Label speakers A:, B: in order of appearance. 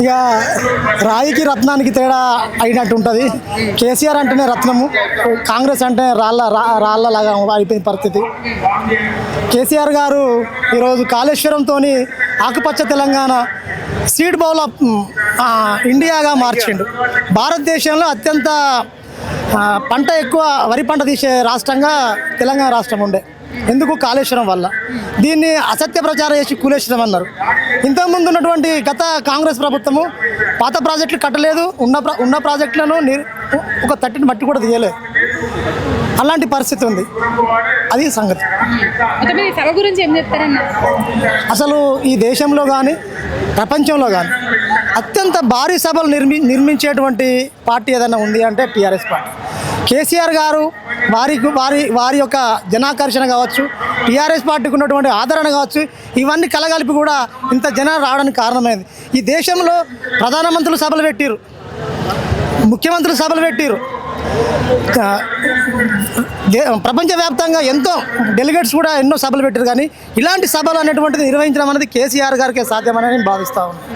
A: ఇక రాయికి రత్నానికి తేడా అయినట్టు ఉంటుంది. కేసీఆర్ అంటేనే రత్నము కాంగ్రెస్ అంటే రాళ్ళ రా- రాళ్ళలాగా అయిపోయింది పరిస్థితి. కేసీఆర్ గారు ఈరోజు కాళేశ్వరంతో ఆకుపచ్చ తెలంగాణ సీడ్ బౌల్ ఆఫ్ ఇండియాగా మార్చిండు. భారతదేశంలో అత్యంత పంట ఎక్కువ వరి పంట తీసే రాష్ట్రంగా తెలంగాణ రాష్ట్రం ఉండే. ఎందుకు? కాళేశ్వరం వల్ల. దీన్ని అసత్య ప్రచారం చేసి కూలేశ్వరం అన్నారు. ఇంతకుముందు ఉన్నటువంటి గత కాంగ్రెస్ ప్రభుత్వము పాత ప్రాజెక్టులు కట్టలేదు. ఉన్న ప్రా- ఉన్న ప్రాజెక్టులను ఒక తట్టిని మట్టి కూడా తీయలేదు. అలాంటి పరిస్థితి ఉంది. అది సంగతి.
B: గురించి ఏం చెప్తారన్న?
A: అసలు ఈ దేశంలో కానీ ప్రపంచంలో కానీ అత్యంత భారీ సభలు నిర్మి నిర్మించేటువంటి పార్టీ ఏదైనా ఉంది అంటే టీఆర్ఎస్ పార్టీ. కేసీఆర్ గారు వారి వారి వారి యొక్క జనాకర్షణ కావచ్చు టీఆర్ఎస్ పార్టీకి ఉన్నటువంటి ఆదరణ కావచ్చు ఇవన్నీ కలగలిపి కూడా ఇంత జనాలు రావడానికి కారణమైంది. ఈ దేశంలో ప్రధానమంత్రులు సభలు పెట్టిరు ముఖ్యమంత్రులు సభలు పెట్టిరు దే- ప్రపంచవ్యాప్తంగా ఎంతో డెలిగేట్స్ కూడా ఎన్నో సభలు పెట్టారు కానీ ఇలాంటి సభలు అనేటువంటిది నిర్వహించడం అనేది కేసీఆర్ గారికి సాధ్యమని నేను భావిస్తా ఉన్నాను